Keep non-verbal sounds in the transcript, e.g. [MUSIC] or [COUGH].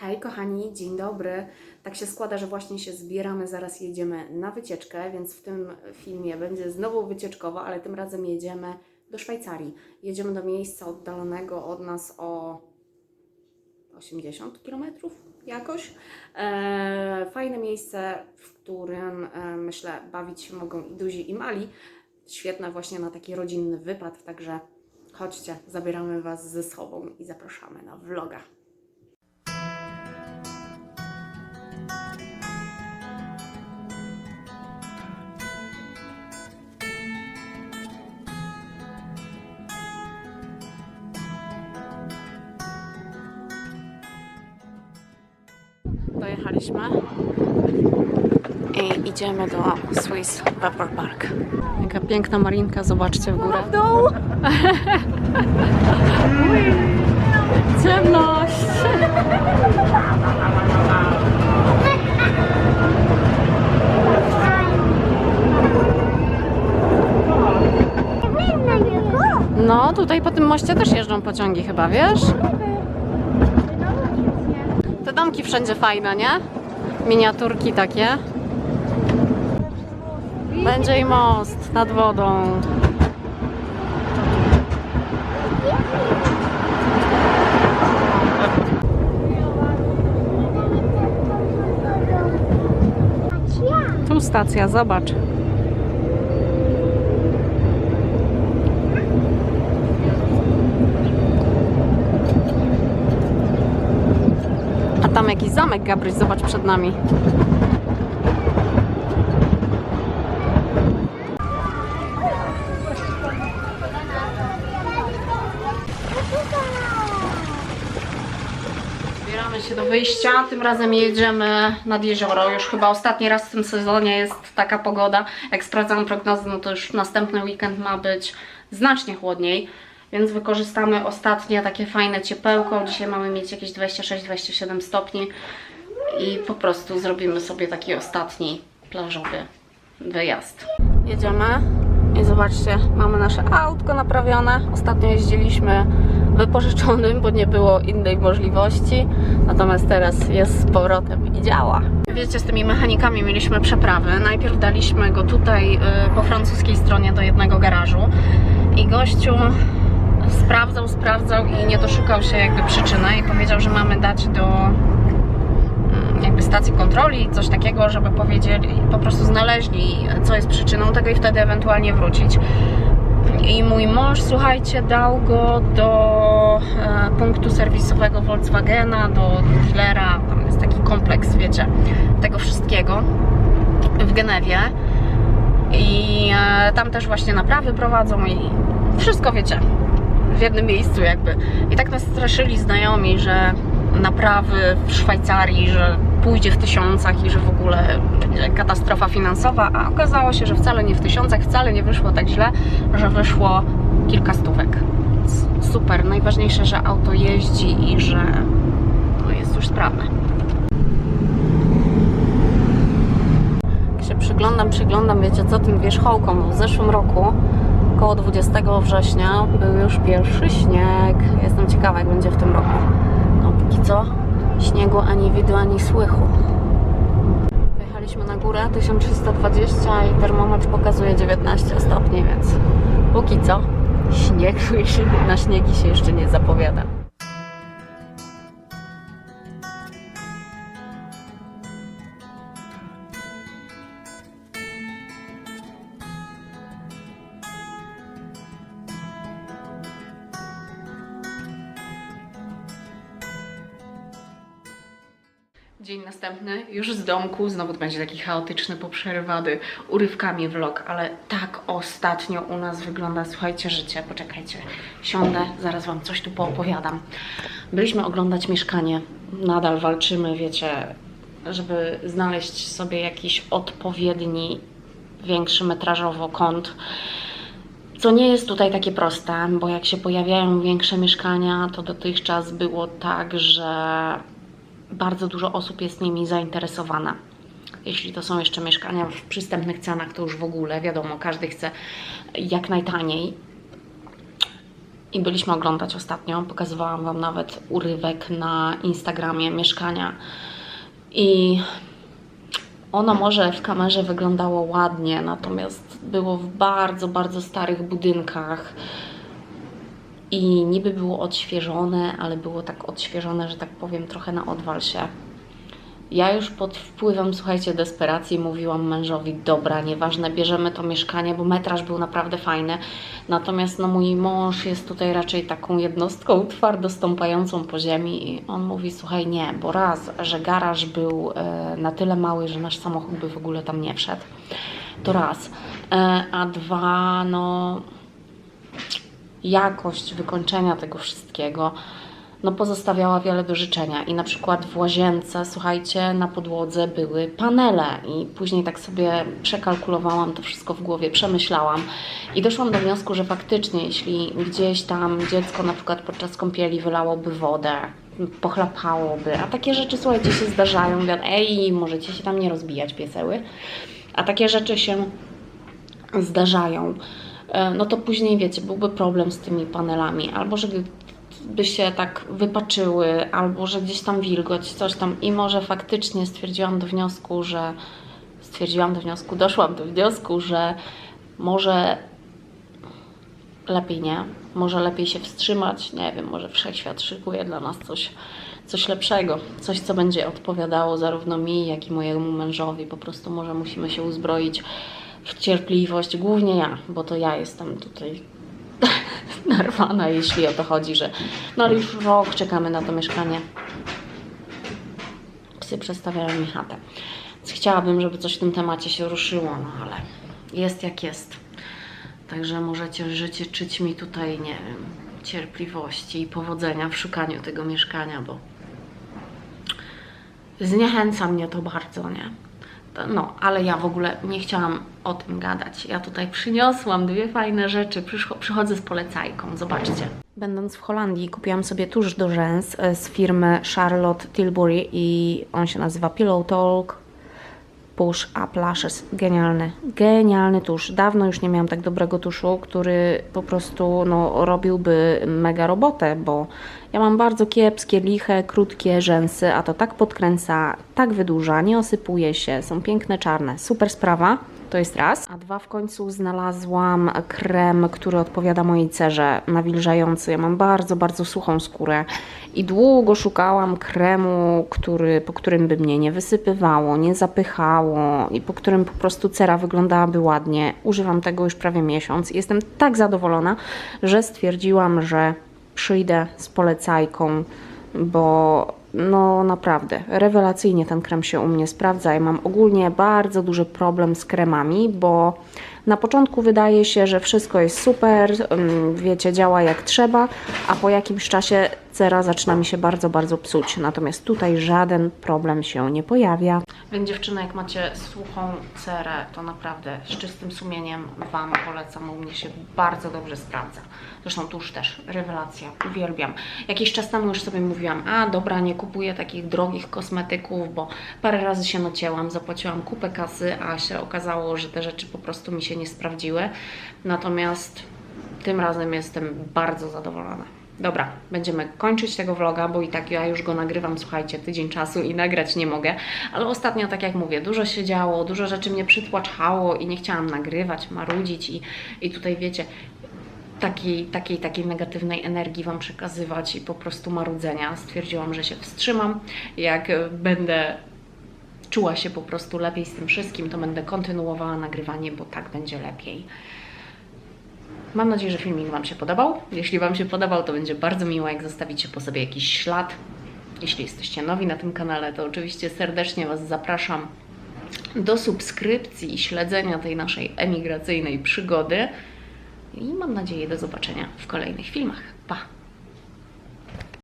Hej kochani, dzień dobry. Tak się składa, że właśnie się zbieramy, zaraz jedziemy na wycieczkę, więc w tym filmie będzie znowu wycieczkowo, ale tym razem jedziemy do Szwajcarii. Jedziemy do miejsca oddalonego od nas o 80 km jakoś. E, fajne miejsce, w którym e, myślę bawić się mogą i duzi i mali. Świetne właśnie na taki rodzinny wypad, także chodźcie, zabieramy Was ze sobą i zapraszamy na vloga. Dojechaliśmy i idziemy do Swiss Pepper Park. Jaka piękna marinka, zobaczcie w górę. W dół! [LAUGHS] Ciemność! No, tutaj po tym moście też jeżdżą pociągi chyba, wiesz? Te domki wszędzie fajne, nie? Miniaturki takie. Będzie i most nad wodą. Tu stacja, zobacz. Tam jakiś zamek, Gabryś, zobacz przed nami. Zbieramy się do wyjścia. Tym razem jedziemy nad jezioro. Już chyba ostatni raz w tym sezonie jest taka pogoda. Jak sprawdzam prognozy, no to już następny weekend ma być znacznie chłodniej. Więc wykorzystamy ostatnie takie fajne ciepełko. Dzisiaj mamy mieć jakieś 26-27 stopni. I po prostu zrobimy sobie taki ostatni plażowy wyjazd. Jedziemy i zobaczcie, mamy nasze autko naprawione. Ostatnio jeździliśmy wypożyczonym, bo nie było innej możliwości. Natomiast teraz jest z powrotem i działa. Wiecie, z tymi mechanikami mieliśmy przeprawy. Najpierw daliśmy go tutaj y, po francuskiej stronie do jednego garażu i gościu sprawdzał, sprawdzał i nie doszukał się jakby przyczyny i powiedział, że mamy dać do mm, jakby stacji kontroli, coś takiego, żeby powiedzieli, po prostu znaleźli, co jest przyczyną tego i wtedy ewentualnie wrócić. I mój mąż, słuchajcie, dał go do e, punktu serwisowego Volkswagena, do dealera, tam jest taki kompleks, wiecie, tego wszystkiego w Genewie. I e, tam też właśnie naprawy prowadzą i wszystko wiecie, w jednym miejscu jakby. I tak nas straszyli znajomi, że naprawy w Szwajcarii, że pójdzie w tysiącach i że w ogóle katastrofa finansowa, a okazało się, że wcale nie w tysiącach, wcale nie wyszło tak źle, że wyszło kilka stówek. Więc Super, najważniejsze, że auto jeździ i że jest już sprawne. Jak się przyglądam, przyglądam, wiecie co, tym wierzchołkom w zeszłym roku około 20 września był już pierwszy śnieg. Jestem ciekawa, jak będzie w tym roku. No póki co śniegu ani widu, ani słychu. Wyjechaliśmy na górę 1320 i termometr pokazuje 19 stopni, więc póki co śnieg [LAUGHS] na śniegi się jeszcze nie zapowiada. Dzień następny, już z domku, znowu będzie taki chaotyczny, poprzerywany urywkami vlog, ale tak ostatnio u nas wygląda, słuchajcie, życie, poczekajcie, siądę, zaraz Wam coś tu poopowiadam. Byliśmy oglądać mieszkanie, nadal walczymy, wiecie, żeby znaleźć sobie jakiś odpowiedni, większy metrażowo kąt, co nie jest tutaj takie proste, bo jak się pojawiają większe mieszkania, to dotychczas było tak, że bardzo dużo osób jest nimi zainteresowana. Jeśli to są jeszcze mieszkania w przystępnych cenach, to już w ogóle wiadomo, każdy chce jak najtaniej. i byliśmy oglądać ostatnio. Pokazywałam Wam nawet urywek na Instagramie mieszkania. I ono może w kamerze wyglądało ładnie, natomiast było w bardzo, bardzo starych budynkach. I niby było odświeżone, ale było tak odświeżone, że tak powiem, trochę na odwal się. Ja już pod wpływem, słuchajcie, desperacji mówiłam mężowi, dobra, nieważne, bierzemy to mieszkanie, bo metraż był naprawdę fajny. Natomiast no, mój mąż jest tutaj raczej taką jednostką twardo stąpającą po ziemi i on mówi, słuchaj, nie, bo raz, że garaż był e, na tyle mały, że nasz samochód by w ogóle tam nie wszedł. To raz. E, a dwa, no jakość wykończenia tego wszystkiego no pozostawiała wiele do życzenia. I na przykład w łazience, słuchajcie, na podłodze były panele i później tak sobie przekalkulowałam to wszystko w głowie, przemyślałam i doszłam do wniosku, że faktycznie jeśli gdzieś tam dziecko na przykład podczas kąpieli wylałoby wodę, pochlapałoby, a takie rzeczy, słuchajcie, się zdarzają, mówią, ej, możecie się tam nie rozbijać, pieseły, a takie rzeczy się zdarzają, no to później, wiecie, byłby problem z tymi panelami, albo żeby by się tak wypaczyły, albo że gdzieś tam wilgoć, coś tam. I może faktycznie stwierdziłam do wniosku, że stwierdziłam do wniosku, doszłam do wniosku, że może lepiej nie, może lepiej się wstrzymać, nie wiem, może wszechświat szykuje dla nas coś, coś lepszego, coś, co będzie odpowiadało zarówno mi, jak i mojemu mężowi, po prostu może musimy się uzbroić w cierpliwość, głównie ja, bo to ja jestem tutaj [LAUGHS] narwana, jeśli o to chodzi, że no ale już rok czekamy na to mieszkanie. Psy przestawiają mi chatę. Więc chciałabym, żeby coś w tym temacie się ruszyło, no ale jest jak jest. Także możecie życzyć mi tutaj, nie wiem, cierpliwości i powodzenia w szukaniu tego mieszkania, bo zniechęca mnie to bardzo, nie? No, ale ja w ogóle nie chciałam o tym gadać. Ja tutaj przyniosłam dwie fajne rzeczy. Przychodzę z polecajką, zobaczcie. Będąc w Holandii, kupiłam sobie tusz do rzęs e, z firmy Charlotte Tilbury i on się nazywa Pillow Talk Push Up Lashes. Genialny, genialny tusz. Dawno już nie miałam tak dobrego tuszu, który po prostu no, robiłby mega robotę, bo ja mam bardzo kiepskie, liche, krótkie rzęsy, a to tak podkręca, tak wydłuża, nie osypuje się, są piękne, czarne. Super sprawa. To jest raz. A dwa w końcu znalazłam krem, który odpowiada mojej cerze nawilżający. Ja mam bardzo, bardzo suchą skórę i długo szukałam kremu, który, po którym by mnie nie wysypywało, nie zapychało i po którym po prostu cera wyglądałaby ładnie. Używam tego już prawie miesiąc i jestem tak zadowolona, że stwierdziłam, że przyjdę z polecajką, bo no naprawdę, rewelacyjnie ten krem się u mnie sprawdza. Ja mam ogólnie bardzo duży problem z kremami, bo na początku wydaje się, że wszystko jest super, ym, wiecie, działa jak trzeba, a po jakimś czasie cera zaczyna mi się bardzo, bardzo psuć. Natomiast tutaj żaden problem się nie pojawia. Więc dziewczyny, jak macie suchą cerę, to naprawdę z czystym sumieniem Wam polecam. U mnie się bardzo dobrze sprawdza. Zresztą tuż też, rewelacja, uwielbiam. Jakiś czas temu już sobie mówiłam, a dobra, nie kupuję takich drogich kosmetyków, bo parę razy się nacięłam, zapłaciłam kupę kasy, a się okazało, że te rzeczy po prostu mi się nie sprawdziły. Natomiast tym razem jestem bardzo zadowolona. Dobra, będziemy kończyć tego vloga, bo i tak ja już go nagrywam, słuchajcie, tydzień czasu i nagrać nie mogę. Ale ostatnio, tak jak mówię, dużo się działo, dużo rzeczy mnie przytłaczało i nie chciałam nagrywać, marudzić i, i tutaj wiecie, takiej, takiej, takiej negatywnej energii Wam przekazywać i po prostu marudzenia. Stwierdziłam, że się wstrzymam. Jak będę czuła się po prostu lepiej z tym wszystkim, to będę kontynuowała nagrywanie, bo tak będzie lepiej. Mam nadzieję, że filmik Wam się podobał. Jeśli Wam się podobał, to będzie bardzo miło, jak zostawicie po sobie jakiś ślad. Jeśli jesteście nowi na tym kanale, to oczywiście serdecznie Was zapraszam do subskrypcji i śledzenia tej naszej emigracyjnej przygody. I mam nadzieję do zobaczenia w kolejnych filmach. Pa!